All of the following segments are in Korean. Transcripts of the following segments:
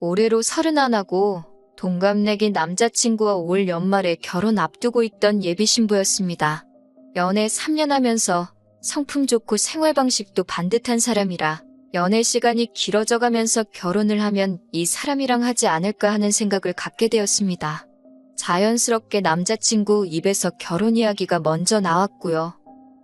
올해로 서른 하나고 동갑내기 남자친구와 올 연말에 결혼 앞두고 있던 예비 신부였습니다. 연애 3년 하면서 성품 좋고 생활 방식도 반듯한 사람이라 연애 시간이 길어져 가면서 결혼을 하면 이 사람이랑 하지 않을까 하는 생각을 갖게 되었습니다. 자연스럽게 남자친구 입에서 결혼 이야기가 먼저 나왔고요.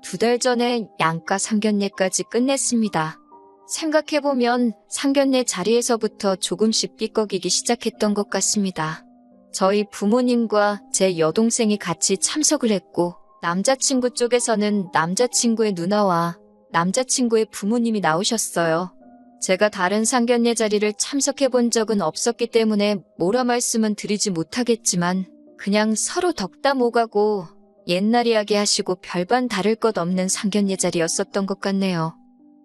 두 달 전에 양가 상견례까지 끝냈습니다. 생각해보면 상견례 자리에서부터 조금씩 삐걱이기 시작했던 것 같습니다. 저희 부모님과 제 여동생이 같이 참석을 했고 남자친구 쪽에서는 남자친구의 누나와 남자친구의 부모님이 나오셨어요. 제가 다른 상견례 자리를 참석해 본 적은 없었기 때문에 뭐라 말씀은 드리지 못하겠지만 그냥 서로 덕담 오가고 옛날 이야기 하시고 별반 다를 것 없는 상견례 자리였었던 것 같네요.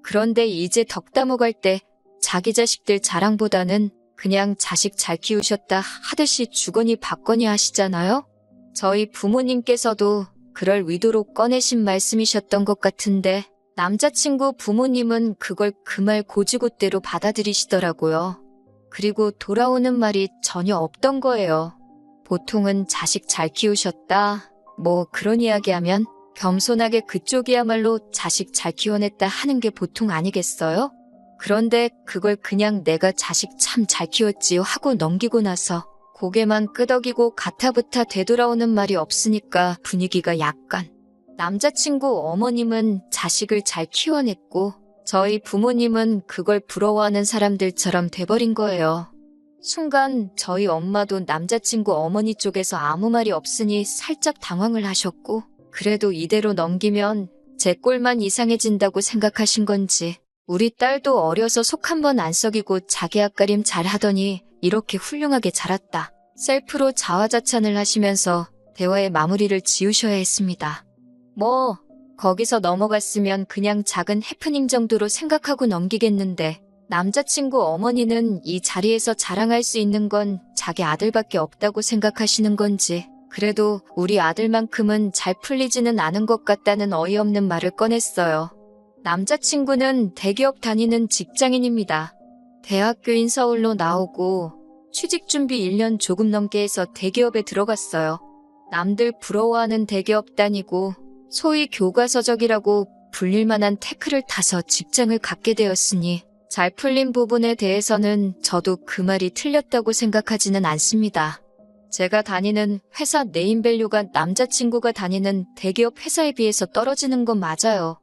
그런데 이제 덕담 오갈 때 자기 자식들 자랑보다는 그냥 자식 잘 키우셨다 하듯이 주거니 받거니 하시잖아요? 저희 부모님께서도 그럴 의도로 꺼내신 말씀이셨던 것 같은데 남자친구 부모님은 그걸 그 말 고지고대로 받아들이시더라고요. 그리고 돌아오는 말이 전혀 없던 거예요. 보통은 자식 잘 키우셨다. 뭐 그런 이야기 하면 겸손하게 그쪽이야말로 자식 잘 키워냈다 하는 게 보통 아니겠어요? 그런데 그걸 그냥 내가 자식 참 잘 키웠지요 하고 넘기고 나서 고개만 끄덕이고 가타부타 되돌아오는 말이 없으니까 분위기가 약간 남자친구 어머님은 자식을 잘 키워냈고 저희 부모님은 그걸 부러워하는 사람들처럼 돼버린 거예요. 순간 저희 엄마도 남자친구 어머니 쪽에서 아무 말이 없으니 살짝 당황을 하셨고 그래도 이대로 넘기면 제 꼴만 이상해진다고 생각하신 건지 우리 딸도 어려서 속 한 번 안 썩이고 자기 앞가림 잘 하더니 이렇게 훌륭하게 자랐다. 셀프로 자화자찬을 하시면서 대화의 마무리를 지으셔야 했습니다. 뭐, 거기서 넘어갔으면 그냥 작은 해프닝 정도로 생각하고 넘기겠는데, 남자친구 어머니는 이 자리에서 자랑할 수 있는 건 자기 아들밖에 없다고 생각하시는 건지, 그래도 우리 아들만큼은 잘 풀리지는 않은 것 같다는 어이없는 말을 꺼냈어요. 남자친구는 대기업 다니는 직장인입니다. 대학교인 서울로 나오고 취직 준비 1년 조금 넘게 해서 대기업에 들어갔어요. 남들 부러워하는 대기업 다니고 소위 교과서적이라고 불릴 만한 태클을 타서 직장을 갖게 되었으니 잘 풀린 부분에 대해서는 저도 그 말이 틀렸다고 생각하지는 않습니다. 제가 다니는 회사 네임밸류가 남자친구가 다니는 대기업 회사에 비해서 떨어지는 건 맞아요.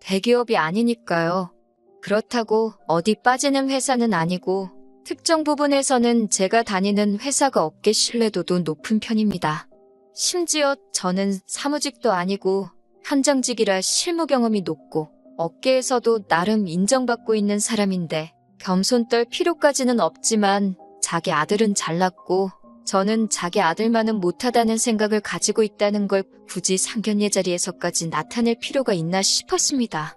대기업이 아니니까요. 그렇다고 어디 빠지는 회사는 아니고 특정 부분에서는 제가 다니는 회사가 업계 신뢰도도 높은 편입니다. 심지어 저는 사무직도 아니고 현장직이라 실무 경험이 높고 업계에서도 나름 인정받고 있는 사람인데 겸손 떨 필요까지는 없지만 자기 아들은 잘났고 저는 자기 아들만은 못하다는 생각을 가지고 있다는 걸 굳이 상견례 자리에서까지 나타낼 필요가 있나 싶었습니다.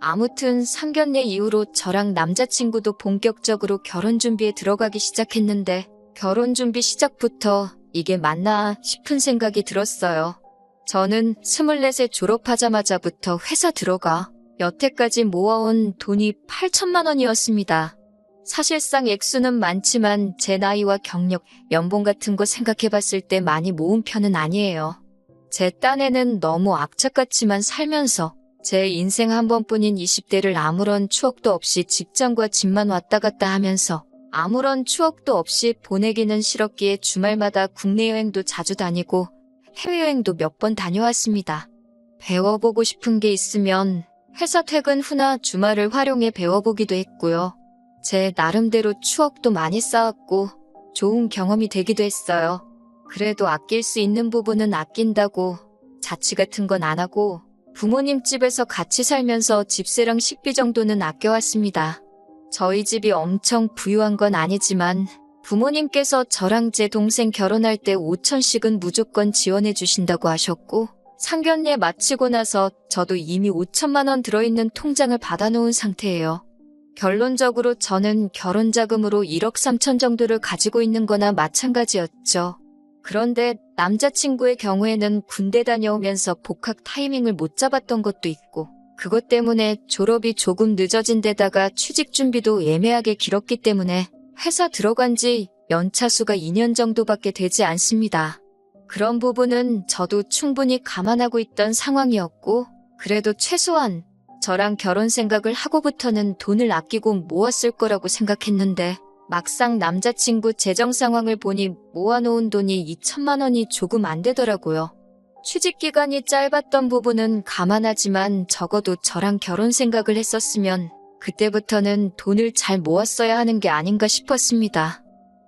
아무튼 상견례 이후로 저랑 남자친구도 본격적으로 결혼 준비에 들어가기 시작했는데 결혼 준비 시작부터 이게 맞나 싶은 생각이 들었어요. 저는 24세 졸업하자마자부터 회사 들어가 여태까지 모아온 돈이 8천만 원이었습니다. 사실상 액수는 많지만 제 나이와 경력, 연봉 같은 거 생각해 봤을 때 많이 모은 편은 아니에요. 제 딴에는 너무 악착 같지만 살면서 제 인생 한 번뿐인 20대를 아무런 추억도 없이 직장과 집만 왔다 갔다 하면서 아무런 추억도 없이 보내기는 싫었기에 주말마다 국내 여행도 자주 다니고 해외여행도 몇 번 다녀왔습니다. 배워보고 싶은 게 있으면 회사 퇴근 후나 주말을 활용해 배워보기도 했고요. 제 나름대로 추억도 많이 쌓았고 좋은 경험이 되기도 했어요. 그래도 아낄 수 있는 부분은 아낀다고 자취 같은 건 안 하고 부모님 집에서 같이 살면서 집세랑 식비 정도는 아껴왔습니다. 저희 집이 엄청 부유한 건 아니지만 부모님께서 저랑 제 동생 결혼할 때 5천씩은 무조건 지원해 주신다고 하셨고 상견례 마치고 나서 저도 이미 5천만 원 들어있는 통장을 받아놓은 상태예요. 결론적으로 저는 결혼 자금으로 1억 3천 정도를 가지고 있는 거나 마찬가지였죠. 그런데 남자친구의 경우에는 군대 다녀오면서 복학 타이밍을 못 잡았던 것도 있고 그것 때문에 졸업이 조금 늦어진 데다가 취직 준비도 애매하게 길었기 때문에 회사 들어간 지 연차수가 2년 정도밖에 되지 않습니다. 그런 부분은 저도 충분히 감안하고 있던 상황이었고, 그래도 최소한 저랑 결혼 생각을 하고부터는 돈을 아끼고 모았을 거라고 생각했는데, 막상 남자친구 재정 상황을 보니 모아놓은 돈이 2천만 원이 조금 안 되더라고요. 취직 기간이 짧았던 부분은 감안하지만 적어도 저랑 결혼 생각을 했었으면 그때부터는 돈을 잘 모았어야 하는 게 아닌가 싶었습니다.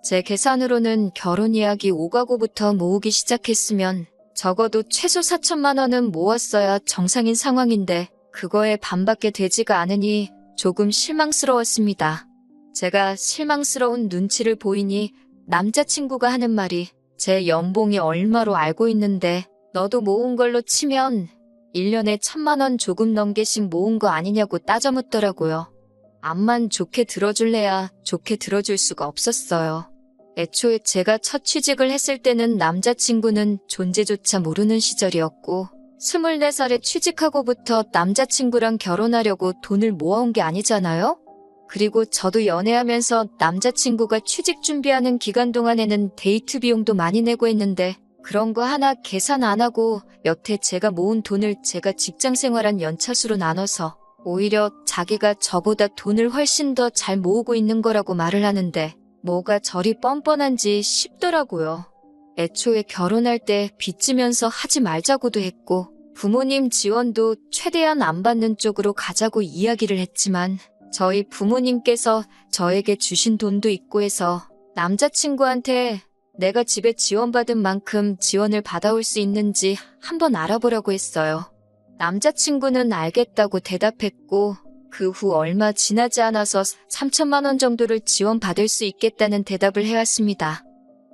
제 계산으로는 결혼 이야기 오가고부터 모으기 시작했으면 적어도 최소 4천만 원은 모았어야 정상인 상황인데 그거에 반밖에 되지가 않으니 조금 실망스러웠습니다. 제가 실망스러운 눈치를 보이니 남자친구가 하는 말이 제 연봉이 얼마로 알고 있는데 너도 모은 걸로 치면 1년에 천만 원 조금 넘게씩 모은 거 아니냐고 따져 묻더라고요. 암만 좋게 들어줄래야 좋게 들어줄 수가 없었어요. 애초에 제가 첫 취직을 했을 때는 남자친구는 존재조차 모르는 시절이었고 24살에 취직하고부터 남자친구랑 결혼하려고 돈을 모아온 게 아니잖아요? 그리고 저도 연애하면서 남자친구가 취직 준비하는 기간 동안에는 데이트 비용도 많이 내고 했는데 그런 거 하나 계산 안 하고 여태 제가 모은 돈을 제가 직장 생활한 연차수로 나눠서 오히려 자기가 저보다 돈을 훨씬 더 잘 모으고 있는 거라고 말을 하는데 뭐가 저리 뻔뻔한지 싶더라고요. 애초에 결혼할 때 빚지면서 하지 말자고도 했고 부모님 지원도 최대한 안 받는 쪽으로 가자고 이야기를 했지만 저희 부모님께서 저에게 주신 돈도 있고 해서 남자친구한테 내가 집에 지원받은 만큼 지원을 받아올 수 있는지 한번 알아보라고 했어요. 남자친구는 알겠다고 대답했고 그 후 얼마 지나지 않아서 3천만 원 정도를 지원받을 수 있겠다는 대답을 해왔습니다.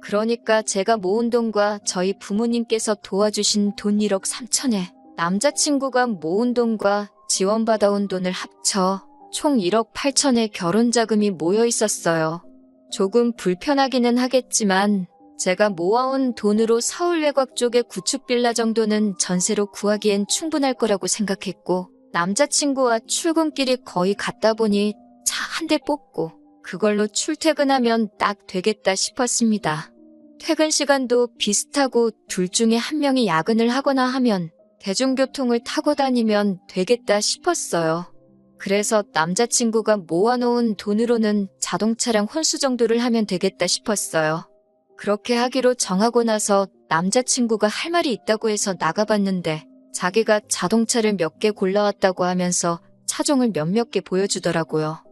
그러니까 제가 모은 돈과 저희 부모님께서 도와주신 돈 1억 3천에 남자친구가 모은 돈과 지원받아온 돈을 합쳐 총 1억 8천의 결혼 자금이 모여 있었어요. 조금 불편하기는 하겠지만 제가 모아온 돈으로 서울 외곽 쪽의 구축 빌라 정도는 전세로 구하기엔 충분할 거라고 생각했고 남자친구와 출근길이 거의 같다 보니 차 한 대 뽑고 그걸로 출퇴근하면 딱 되겠다 싶었습니다. 퇴근 시간도 비슷하고 둘 중에 한 명이 야근을 하거나 하면 대중교통을 타고 다니면 되겠다 싶었어요. 그래서 남자친구가 모아놓은 돈으로는 자동차랑 혼수 정도를 하면 되겠다 싶었어요. 그렇게 하기로 정하고 나서 남자친구가 할 말이 있다고 해서 나가봤는데 자기가 자동차를 몇 개 골라왔다고 하면서 차종을 몇몇 개 보여주더라고요.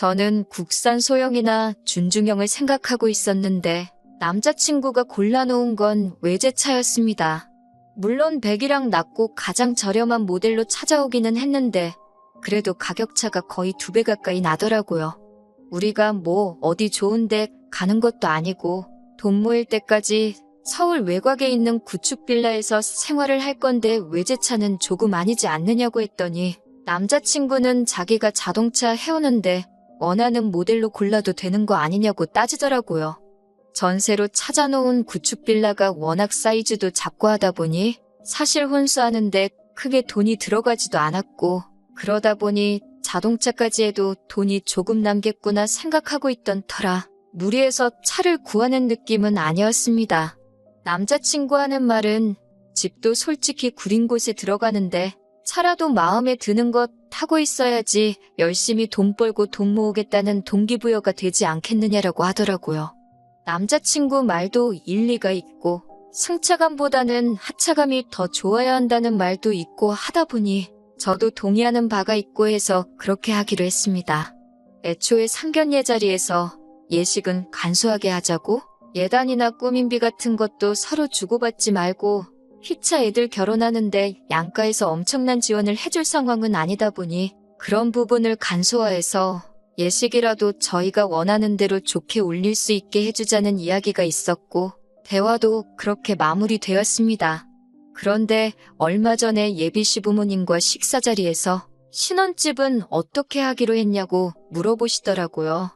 저는 국산 소형이나 준중형을 생각하고 있었는데 남자친구가 골라놓은 건 외제차였습니다. 물론 백이랑 낮고 가장 저렴한 모델로 찾아오기는 했는데 그래도 가격차가 거의 두 배 가까이 나더라고요. 우리가 뭐 어디 좋은데 가는 것도 아니고 돈 모일 때까지 서울 외곽에 있는 구축 빌라에서 생활을 할 건데 외제차는 조금 아니지 않느냐고 했더니 남자친구는 자기가 자동차 해오는데 원하는 모델로 골라도 되는 거 아니냐고 따지더라고요. 전세로 찾아놓은 구축 빌라가 워낙 사이즈도 작고 하다 보니 사실 혼수하는데 크게 돈이 들어가지도 않았고 그러다 보니 자동차까지 해도 돈이 조금 남겠구나 생각하고 있던 터라 무리해서 차를 구하는 느낌은 아니었습니다. 남자친구 하는 말은 집도 솔직히 구린 곳에 들어가는데 차라도 마음에 드는 것 타고 있어야지 열심히 돈 벌고 돈 모으겠다는 동기부여가 되지 않겠느냐라고 하더라고요. 남자친구 말도 일리가 있고 승차감보다는 하차감이 더 좋아야 한다는 말도 있고 하다 보니 저도 동의하는 바가 있고 해서 그렇게 하기로 했습니다. 애초에 상견례 자리에서 예식은 간소하게 하자고 예단이나 꾸민비 같은 것도 서로 주고받지 말고 피차 애들 결혼하는데 양가에서 엄청난 지원을 해줄 상황은 아니다 보니 그런 부분을 간소화해서 예식이라도 저희가 원하는 대로 좋게 올릴 수 있게 해주자는 이야기가 있었고 대화도 그렇게 마무리되었습니다. 그런데 얼마 전에 예비 시부모님과 식사 자리에서 신혼집은 어떻게 하기로 했냐고 물어보시더라고요.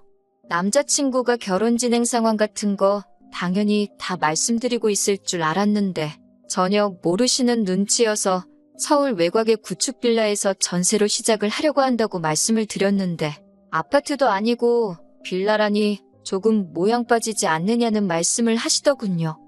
남자친구가 결혼 진행 상황 같은 거 당연히 다 말씀드리고 있을 줄 알았는데 전혀 모르시는 눈치여서 서울 외곽의 구축 빌라에서 전세로 시작을 하려고 한다고 말씀을 드렸는데 아파트도 아니고 빌라라니 조금 모양 빠지지 않느냐는 말씀을 하시더군요.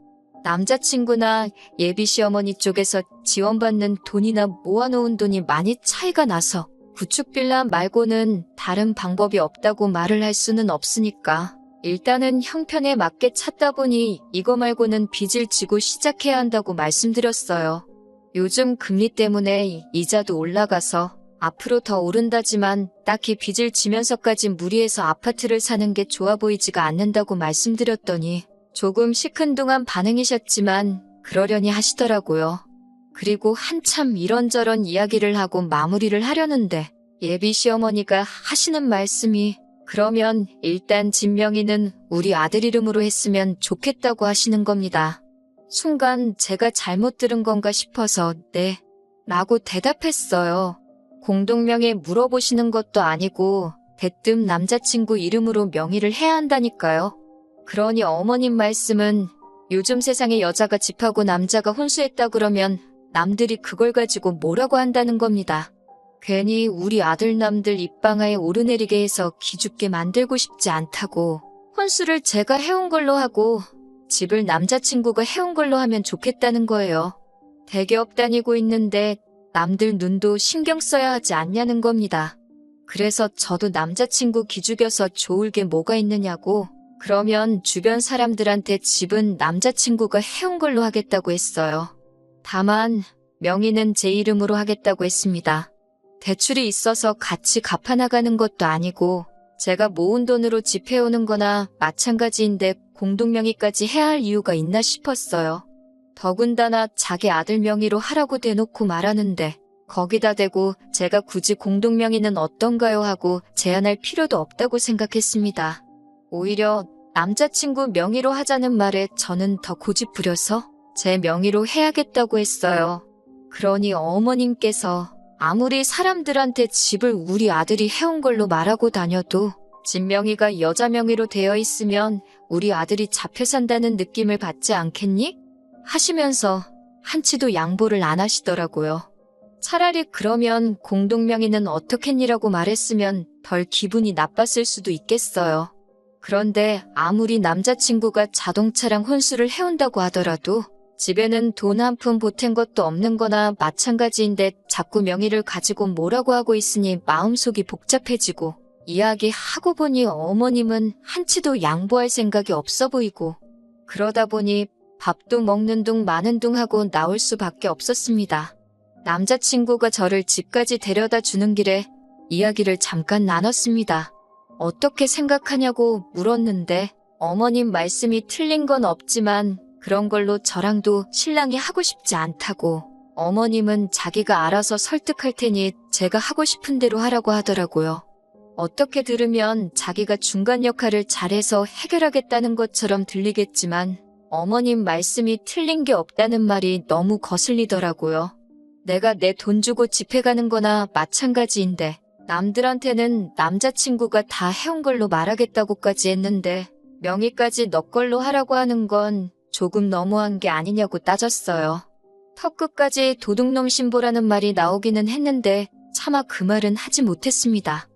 남자친구나 예비 시어머니 쪽에서 지원받는 돈이나 모아놓은 돈이 많이 차이가 나서 구축 빌라 말고는 다른 방법이 없다고 말을 할 수는 없으니까 일단은 형편에 맞게 찾다 보니 이거 말고는 빚을 지고 시작해야 한다고 말씀드렸어요. 요즘 금리 때문에 이자도 올라가서 앞으로 더 오른다지만 딱히 빚을 지면서까지 무리해서 아파트를 사는 게 좋아 보이지가 않는다고 말씀드렸더니 조금 시큰둥한 반응이셨지만 그러려니 하시더라고요. 그리고 한참 이런저런 이야기를 하고 마무리를 하려는데 예비 시어머니가 하시는 말씀이 그러면 일단 진명이는 우리 아들 이름으로 했으면 좋겠다고 하시는 겁니다. 순간 제가 잘못 들은 건가 싶어서 네 라고 대답했어요. 공동명에 물어보시는 것도 아니고 대뜸 남자친구 이름으로 명의를 해야 한다니까요. 그러니 어머님 말씀은 요즘 세상에 여자가 집하고 남자가 혼수했다 그러면 남들이 그걸 가지고 뭐라고 한다는 겁니다. 괜히 우리 아들 남들 입방아에 오르내리게 해서 기죽게 만들고 싶지 않다고 혼수를 제가 해온 걸로 하고 집을 남자친구가 해온 걸로 하면 좋겠다는 거예요. 대기업 다니고 있는데 남들 눈도 신경 써야 하지 않냐는 겁니다. 그래서 저도 남자친구 기죽여서 좋을 게 뭐가 있느냐고 그러면 주변 사람들한테 집은 남자친구가 해온 걸로 하겠다고 했어요. 다만 명의는 제 이름으로 하겠다고 했습니다. 대출이 있어서 같이 갚아나가는 것도 아니고 제가 모은 돈으로 집 해오는 거나 마찬가지인데 공동명의까지 해야 할 이유가 있나 싶었어요. 더군다나 자기 아들 명의로 하라고 대놓고 말하는데 거기다 대고 제가 굳이 공동명의는 어떤가요 하고 제안할 필요도 없다고 생각했습니다. 오히려 남자친구 명의로 하자는 말에 저는 더 고집 부려서 제 명의로 해야겠다고 했어요. 그러니 어머님께서 아무리 사람들한테 집을 우리 아들이 해온 걸로 말하고 다녀도 집 명의가 여자 명의로 되어 있으면 우리 아들이 잡혀 산다는 느낌을 받지 않겠니? 하시면서 한치도 양보를 안 하시더라고요. 차라리 그러면 공동명의는 어떻겠니라고 말했으면 덜 기분이 나빴을 수도 있겠어요. 그런데 아무리 남자친구가 자동차랑 혼수를 해온다고 하더라도 집에는 돈 한 푼 보탠 것도 없는 거나 마찬가지인데 자꾸 명의를 가지고 뭐라고 하고 있으니 마음속이 복잡해지고 이야기하고 보니 어머님은 한치도 양보할 생각이 없어 보이고 그러다 보니 밥도 먹는 둥 마는 둥 하고 나올 수밖에 없었습니다. 남자친구가 저를 집까지 데려다 주는 길에 이야기를 잠깐 나눴습니다. 어떻게 생각하냐고 물었는데 어머님 말씀이 틀린 건 없지만 그런 걸로 저랑도 신랑이 하고 싶지 않다고 어머님은 자기가 알아서 설득할 테니 제가 하고 싶은 대로 하라고 하더라고요. 어떻게 들으면 자기가 중간 역할을 잘해서 해결하겠다는 것처럼 들리겠지만 어머님 말씀이 틀린 게 없다는 말이 너무 거슬리더라고요. 내가 내 돈 주고 집회 가는 거나 마찬가지인데 남들한테는 남자친구가 다 해온 걸로 말하겠다고까지 했는데 명의까지 너 걸로 하라고 하는 건 조금 너무한 게 아니냐고 따졌어요. 턱끝까지 도둑놈 신보라는 말이 나오기는 했는데 차마 그 말은 하지 못했습니다.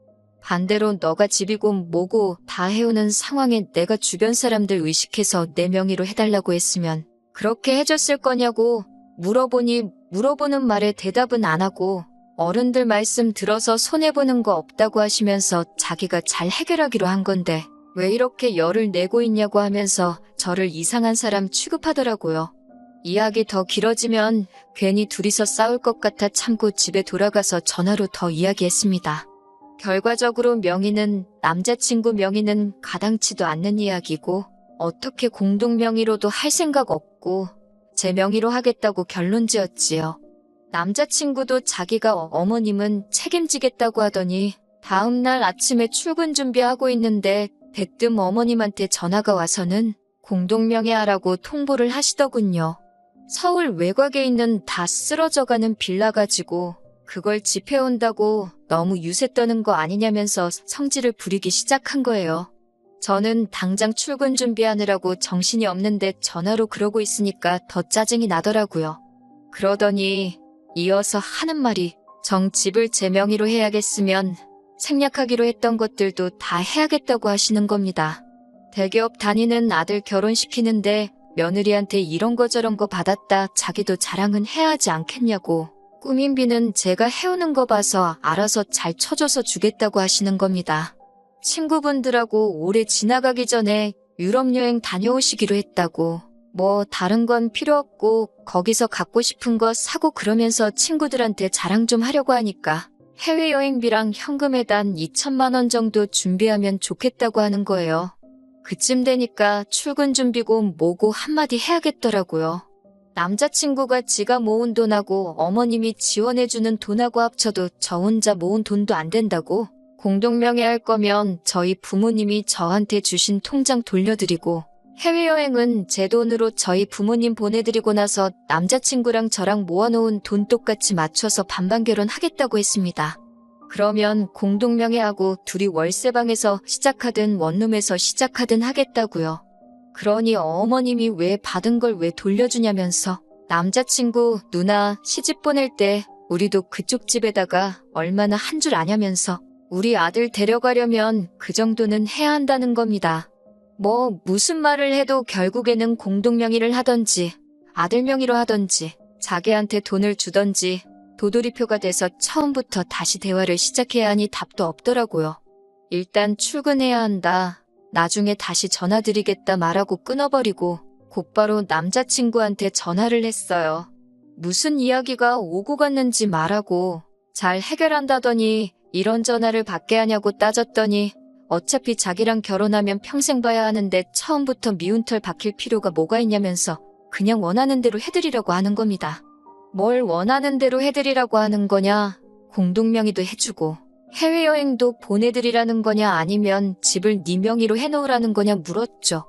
반대로 너가 집이고 뭐고 다 해오는 상황에 내가 주변 사람들 의식해서 내 명의로 해달라고 했으면 그렇게 해줬을 거냐고 물어보니 물어보는 말에 대답은 안 하고 어른들 말씀 들어서 손해보는 거 없다고 하시면서 자기가 잘 해결하기로 한 건데 왜 이렇게 열을 내고 있냐고 하면서 저를 이상한 사람 취급하더라고요. 이야기 더 길어지면 괜히 둘이서 싸울 것 같아 참고 집에 돌아가서 전화로 더 이야기했습니다. 결과적으로 명의는 남자친구 명의는 가당치도 않는 이야기고 어떻게 공동 명의로도 할 생각 없고 제 명의로 하겠다고 결론 지었지요. 남자친구도 자기가 어머님은 책임지겠다고 하더니 다음날 아침에 출근 준비하고 있는데 대뜸 어머님한테 전화가 와서는 공동명예하라고 통보를 하시더군요. 서울 외곽에 있는 다 쓰러져가는 빌라 가지고 그걸 집해 온다고 너무 유세 떠는 거 아니냐면서 성질을 부리기 시작한 거예요. 저는 당장 출근 준비하느라고 정신이 없는데 전화로 그러고 있으니까 더 짜증이 나더라고요. 그러더니 이어서 하는 말이 정 집을 제 명의로 해야겠으면 생략하기로 했던 것들도 다 해야겠다고 하시는 겁니다. 대기업 다니는 아들 결혼시키는데 며느리한테 이런 거 저런 거 받았다 자기도 자랑은 해야 하지 않겠냐고. 꾸민비는 제가 해오는 거 봐서 알아서 잘 쳐줘서 주겠다고 하시는 겁니다. 친구분들하고 올해 지나가기 전에 유럽 여행 다녀오시기로 했다고. 뭐 다른 건 필요 없고 거기서 갖고 싶은 거 사고 그러면서 친구들한테 자랑 좀 하려고 하니까 해외여행비랑 현금에 단 2천만 원 정도 준비하면 좋겠다고 하는 거예요. 그쯤 되니까 출근 준비고 뭐고 한마디 해야겠더라고요. 남자친구가 지가 모은 돈하고 어머님이 지원해주는 돈하고 합쳐도 저 혼자 모은 돈도 안 된다고 공동명의 할 거면 저희 부모님이 저한테 주신 통장 돌려드리고 해외여행은 제 돈으로 저희 부모님 보내드리고 나서 남자친구랑 저랑 모아놓은 돈 똑같이 맞춰서 반반 결혼하겠다고 했습니다. 그러면 공동명예하고 둘이 월세방에서 시작하든 원룸에서 시작하든 하겠다고요. 그러니 어머님이 왜 받은 걸 왜 돌려주냐면서 남자친구 누나 시집 보낼 때 우리도 그쪽 집에다가 얼마나 한 줄 아냐면서 우리 아들 데려가려면 그 정도는 해야 한다는 겁니다. 뭐 무슨 말을 해도 결국에는 공동명의를 하던지 아들 명의로 하던지 자기한테 돈을 주던지 도돌이표가 돼서 처음부터 다시 대화를 시작해야 하니 답도 없더라고요. 일단 출근해야 한다. 나중에 다시 전화드리겠다 말하고 끊어버리고 곧바로 남자친구한테 전화를 했어요. 무슨 이야기가 오고 갔는지 말하고 잘 해결한다더니 이런 전화를 받게 하냐고 따졌더니 어차피 자기랑 결혼하면 평생 봐야 하는데 처음부터 미운 털 박힐 필요가 뭐가 있냐면서 그냥 원하는 대로 해드리려고 하는 겁니다. 뭘 원하는 대로 해드리라고 하는 거냐? 공동명의도 해주고 해외여행도 보내드리라는 거냐 아니면 집을 네 명의로 해놓으라는 거냐 물었죠.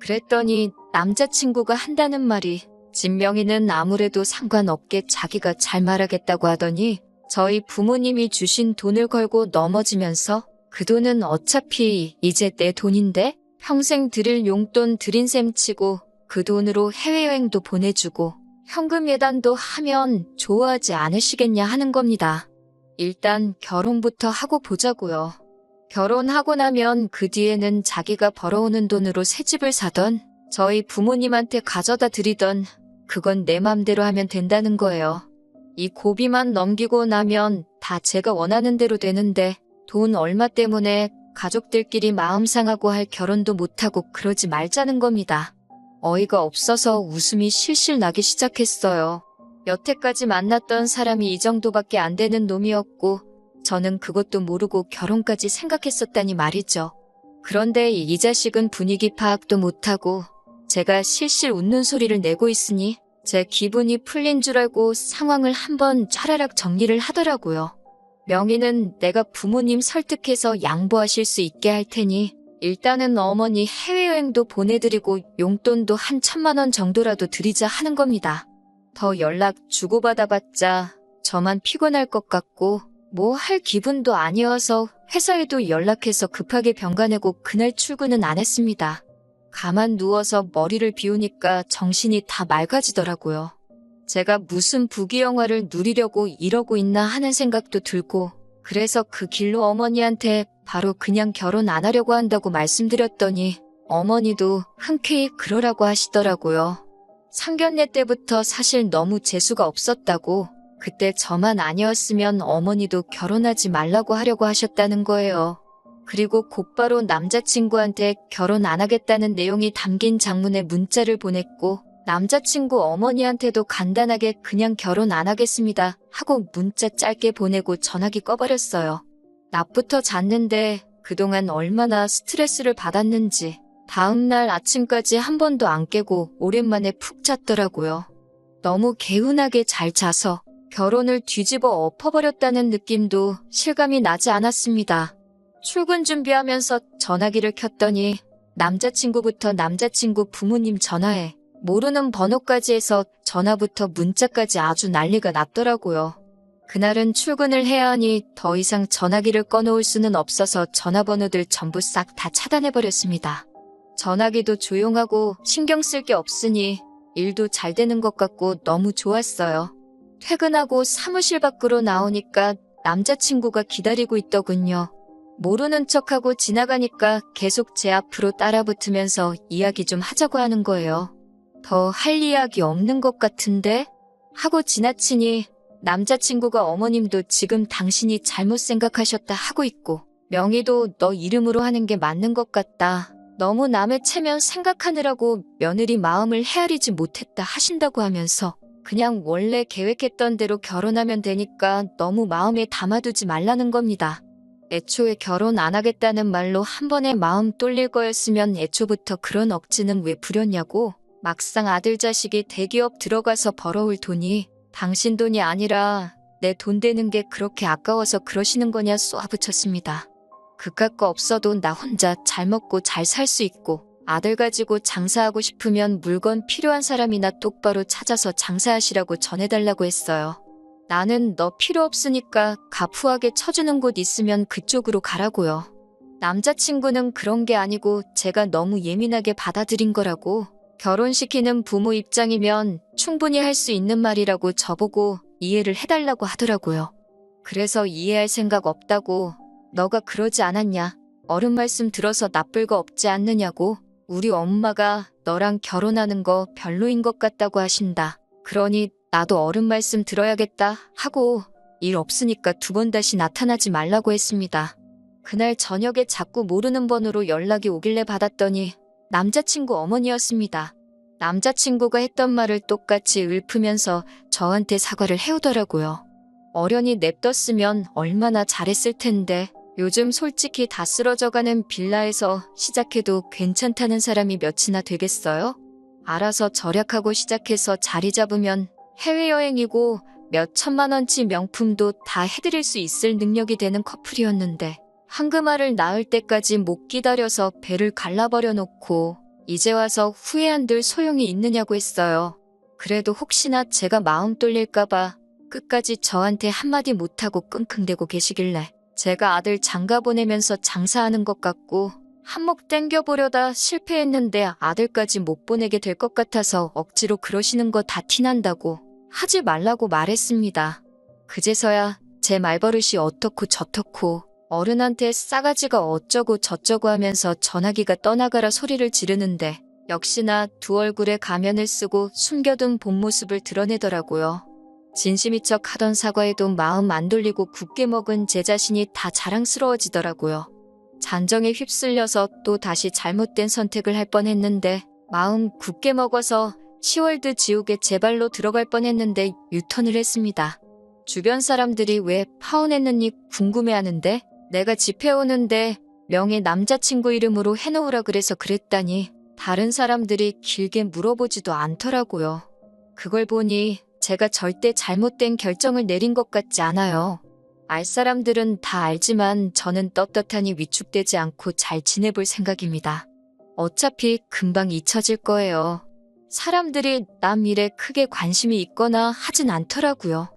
그랬더니 남자친구가 한다는 말이 집 명의는 아무래도 상관없게 자기가 잘 말하겠다고 하더니 저희 부모님이 주신 돈을 걸고 넘어지면서 그 돈은 어차피 이제 내 돈인데 평생 드릴 용돈 드린 셈 치고 그 돈으로 해외여행도 보내주고 현금 예단도 하면 좋아하지 않으시겠냐 하는 겁니다. 일단 결혼부터 하고 보자고요. 결혼하고 나면 그 뒤에는 자기가 벌어오는 돈으로 새 집을 사던 저희 부모님한테 가져다 드리던 그건 내 맘대로 하면 된다는 거예요. 이 고비만 넘기고 나면 다 제가 원하는 대로 되는데 돈 얼마 때문에 가족들끼리 마음 상하고 할 결혼도 못하고 그러지 말자는 겁니다. 어이가 없어서 웃음이 실실 나기 시작했어요. 여태까지 만났던 사람이 이 정도밖에 안 되는 놈이었고 저는 그것도 모르고 결혼까지 생각했었다니 말이죠. 그런데 이 자식은 분위기 파악도 못하고 제가 실실 웃는 소리를 내고 있으니 제 기분이 풀린 줄 알고 상황을 한번 차라락 정리를 하더라고요. 명의는 내가 부모님 설득해서 양보하실 수 있게 할 테니 일단은 어머니 해외여행도 보내드리고 용돈도 한 천만 원 정도라도 드리자 하는 겁니다. 더 연락 주고받아봤자 저만 피곤할 것 같고 뭐 할 기분도 아니어서 회사에도 연락해서 급하게 병가내고 그날 출근은 안 했습니다. 가만 누워서 머리를 비우니까 정신이 다 맑아지더라고요. 제가 무슨 부귀영화를 누리려고 이러고 있나 하는 생각도 들고 그래서 그 길로 어머니한테 바로 그냥 결혼 안 하려고 한다고 말씀드렸더니 어머니도 흔쾌히 그러라고 하시더라고요. 상견례 때부터 사실 너무 재수가 없었다고 그때 저만 아니었으면 어머니도 결혼하지 말라고 하려고 하셨다는 거예요. 그리고 곧바로 남자친구한테 결혼 안 하겠다는 내용이 담긴 장문의 문자를 보냈고 남자친구 어머니한테도 간단하게 그냥 결혼 안 하겠습니다 하고 문자 짧게 보내고 전화기 꺼버렸어요. 낮부터 잤는데 그동안 얼마나 스트레스를 받았는지 다음날 아침까지 한 번도 안 깨고 오랜만에 푹 잤더라고요. 너무 개운하게 잘 자서 결혼을 뒤집어 엎어버렸다는 느낌도 실감이 나지 않았습니다. 출근 준비하면서 전화기를 켰더니 남자친구부터 남자친구 부모님 전화에 모르는 번호까지 해서 전화부터 문자까지 아주 난리가 났더라고요. 그날은 출근을 해야 하니 더 이상 전화기를 꺼놓을 수는 없어서 전화번호들 전부 싹 다 차단해버렸습니다. 전화기도 조용하고 신경 쓸 게 없으니 일도 잘 되는 것 같고 너무 좋았어요. 퇴근하고 사무실 밖으로 나오니까 남자친구가 기다리고 있더군요. 모르는 척하고 지나가니까 계속 제 앞으로 따라붙으면서 이야기 좀 하자고 하는 거예요. 더 할 이야기 없는 것 같은데? 하고 지나치니 남자친구가 어머님도 지금 당신이 잘못 생각하셨다 하고 있고 명의도 너 이름으로 하는 게 맞는 것 같다. 너무 남의 체면 생각하느라고 며느리 마음을 헤아리지 못했다 하신다고 하면서 그냥 원래 계획했던 대로 결혼하면 되니까 너무 마음에 담아두지 말라는 겁니다. 애초에 결혼 안 하겠다는 말로 한 번에 마음 뚫릴 거였으면 애초부터 그런 억지는 왜 부렸냐고 막상 아들 자식이 대기업 들어가서 벌어올 돈이 당신 돈이 아니라 내 돈 되는 게 그렇게 아까워서 그러시는 거냐 쏘아붙였습니다. 그깟 거 없어도 나 혼자 잘 먹고 잘 살 수 있고 아들 가지고 장사하고 싶으면 물건 필요한 사람이나 똑바로 찾아서 장사하시라고 전해달라고 했어요. 나는 너 필요 없으니까 가푸하게 쳐주는 곳 있으면 그쪽으로 가라고요. 남자친구는 그런 게 아니고 제가 너무 예민하게 받아들인 거라고 결혼시키는 부모 입장이면 충분히 할 수 있는 말이라고 저보고 이해를 해달라고 하더라고요. 그래서 이해할 생각 없다고 너가 그러지 않았냐. 어른 말씀 들어서 나쁠 거 없지 않느냐고. 우리 엄마가 너랑 결혼하는 거 별로인 것 같다고 하신다. 그러니 나도 어른 말씀 들어야겠다 하고 일 없으니까 두 번 다시 나타나지 말라고 했습니다. 그날 저녁에 자꾸 모르는 번호로 연락이 오길래 받았더니 남자친구 어머니였습니다. 남자친구가 했던 말을 똑같이 읊으면서 저한테 사과를 해오더라고요. 어련히 냅뒀으면 얼마나 잘했을 텐데 요즘 솔직히 다 쓰러져가는 빌라에서 시작해도 괜찮다는 사람이 몇이나 되겠어요? 알아서 절약하고 시작해서 자리 잡으면 해외여행이고 몇 천만 원치 명품도 다 해드릴 수 있을 능력이 되는 커플이었는데 황금알을 낳을 때까지 못 기다려서 배를 갈라버려 놓고 이제 와서 후회 한들 소용이 있느냐고 했어요. 그래도 혹시나 제가 마음 뚫릴까봐 끝까지 저한테 한마디 못하고 끙끙대고 계시길래 제가 아들 장가 보내면서 장사하는 것 같고 한몫 땡겨보려다 실패했는데 아들까지 못 보내게 될 것 같아서 억지로 그러시는 거 다 티난다고 하지 말라고 말했습니다. 그제서야 제 말버릇이 어떻고 저떻고 어른한테 싸가지가 어쩌고 저쩌고 하면서 전화기가 떠나가라 소리를 지르는데 역시나 두 얼굴에 가면을 쓰고 숨겨둔 본 모습을 드러내더라고요. 진심인 척 하던 사과에도 마음 안 돌리고 굳게 먹은 제 자신이 다 자랑스러워지더라고요. 잔정에 휩쓸려서 또 다시 잘못된 선택을 할 뻔했는데 마음 굳게 먹어서 시월드 지옥에 제 발로 들어갈 뻔했는데 유턴을 했습니다. 주변 사람들이 왜 파혼했느니 궁금해하는데 내가 집해오는데 명예 남자친구 이름으로 해놓으라 그래서 그랬다니 다른 사람들이 길게 물어보지도 않더라고요. 그걸 보니 제가 절대 잘못된 결정을 내린 것 같지 않아요. 알 사람들은 다 알지만 저는 떳떳하니 위축되지 않고 잘 지내볼 생각입니다. 어차피 금방 잊혀질 거예요. 사람들이 남 일에 크게 관심이 있거나 하진 않더라고요.